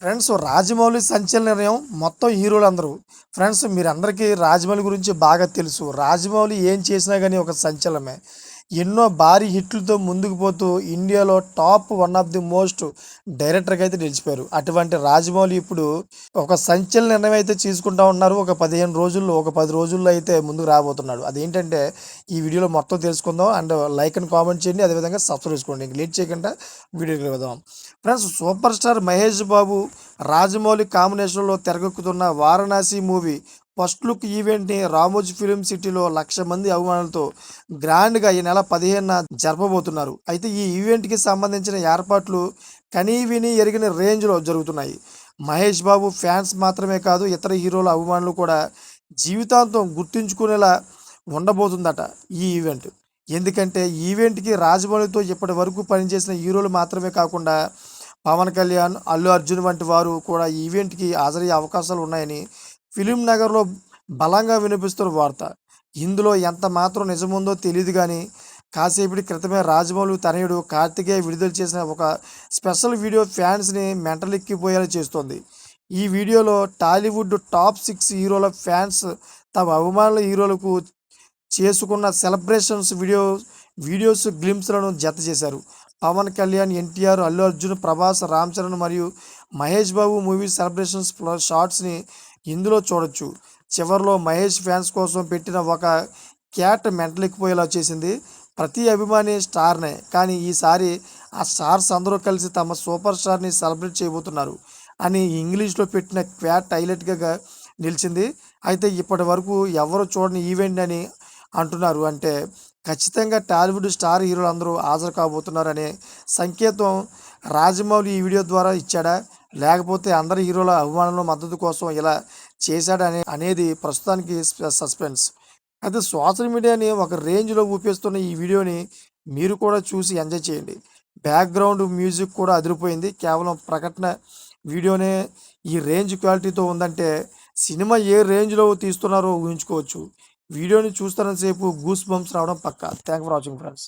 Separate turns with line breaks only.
Friends Rajamouli సంచలన నిర్ణయం మొత్తం హీరోలు అందరూ ఫ్రెండ్స్ మీరందరికీ రాజమౌళి గురించి బాగా తెలుసు. రాజమౌళి ఏం చేసినా కానీ ఒక సంచలనమే. ఎన్నో భారీ హిట్లతో ముందుకు పోతూ ఇండియాలో top one of the most డైరెక్టర్గా అయితే నిలిచిపోయారు. అటువంటి రాజమౌళి ఇప్పుడు ఒక సంచలన నిర్ణయం అయితే తీసుకుంటా ఉన్నారు. ఒక పదిహేను రోజుల్లో ఒక పది రోజుల్లో అయితే ముందుకు రాబోతున్నాడు. అదేంటంటే ఈ వీడియోలో మొత్తం తెలుసుకుందాం. అండ్ లైక్ అండ్ కామెంట్ చేయండి. అదేవిధంగా సబ్స్క్రైబ్ చేసుకోండి. ఇంక లేట్ చేయకుండా వీడియోకి వెళ్దాం. Friends super star Mahesh Babu Rajamouli కాంబినేషన్లో తెరగెక్కుతున్న వారణాసి మూవీ ఫస్ట్ లుక్ ఈవెంట్ని రామోజీ ఫిలిం సిటీలో లక్ష మంది అభిమానులతో గ్రాండ్గా ఈ నెల పదిహేనున జరపబోతున్నారు. అయితే ఈ ఈవెంట్కి సంబంధించిన ఏర్పాట్లు కనీవిని ఎరిగిన రేంజ్లో జరుగుతున్నాయి. మహేష్ బాబు ఫ్యాన్స్ మాత్రమే కాదు ఇతర హీరోల అభిమానులు కూడా జీవితాంతం గుర్తుంచుకునేలా ఉండబోతుందట ఈ ఈవెంట్. ఎందుకంటే ఈవెంట్కి రాజమౌళితో ఇప్పటి వరకు పనిచేసిన హీరోలు మాత్రమే కాకుండా పవన్ కళ్యాణ్ అల్లు అర్జున్ వంటి వారు కూడా ఈవెంట్కి హాజరయ్యే అవకాశాలు ఉన్నాయని ఫిలిం నగర్లో బలంగా వినిపిస్తున్న వార్త. ఇందులో ఎంత మాత్రం నిజముందో తెలియదు కానీ కాసేపటి క్రితమే రాజమౌళి తనయుడు కార్తికేయ విడుదల చేసిన ఒక స్పెషల్ వీడియో ఫ్యాన్స్ని మెంటలెక్కిపోయేలా చేస్తోంది. ఈ వీడియోలో టాలీవుడ్ టాప్ సిక్స్ హీరోల ఫ్యాన్స్ తమ అభిమానుల హీరోలకు చేసుకున్న సెలబ్రేషన్స్ వీడియో వీడియోస్ గ్లిమ్స్లను జత చేశారు. పవన్ కళ్యాణ్ ఎన్టీఆర్ అల్లు అర్జున్ ప్రభాస్ రామ్ చరణ్ మరియు మహేష్ బాబు మూవీ సెలబ్రేషన్స్ షార్ట్స్ని ఇందులో చూడొచ్చు. చివరిలో మహేష్ ఫ్యాన్స్ కోసం పెట్టిన ఒక క్యాట్ మెంటలెక్కిపోయేలా చేసింది. ప్రతి అభిమాని స్టార్నే. కానీ ఈసారి ఆ స్టార్స్ అందరూ కలిసి తమ సూపర్ స్టార్ని సెలబ్రేట్ చేయబోతున్నారు అని ఇంగ్లీష్లో పెట్టిన క్వాట్ హైలైట్గా నిలిచింది. అయితే ఇప్పటి వరకు ఎవరు చూడని ఈవెంట్ అని అంటున్నారు. అంటే ఖచ్చితంగా టాలీవుడ్ స్టార్ హీరోలు అందరూ హాజరు కాబోతున్నారనే సంకేతం రాజమౌళి ఈ వీడియో ద్వారా ఇచ్చాడా? లేకపోతే అందరి హీరోల అభిమానుల మద్దతు కోసం ఇలా చేశాడనే అనేది ప్రస్తుతానికి సస్పెన్స్. అయితే సోషల్ మీడియాని ఒక రేంజ్లో ఊపేస్తున్న ఈ వీడియోని మీరు కూడా చూసి ఎంజాయ్ చేయండి. బ్యాక్గ్రౌండ్ మ్యూజిక్ కూడా అదిరిపోయింది. కేవలం ప్రకటన వీడియోనే ఈ రేంజ్ క్వాలిటీతో ఉందంటే సినిమా ఏ రేంజ్లో తీస్తున్నారో ఊహించుకోవచ్చు. వీడియోని చూస్తున్నంతసేపు గూస్ బంప్స్ రావడం పక్కా. Thank for watching friends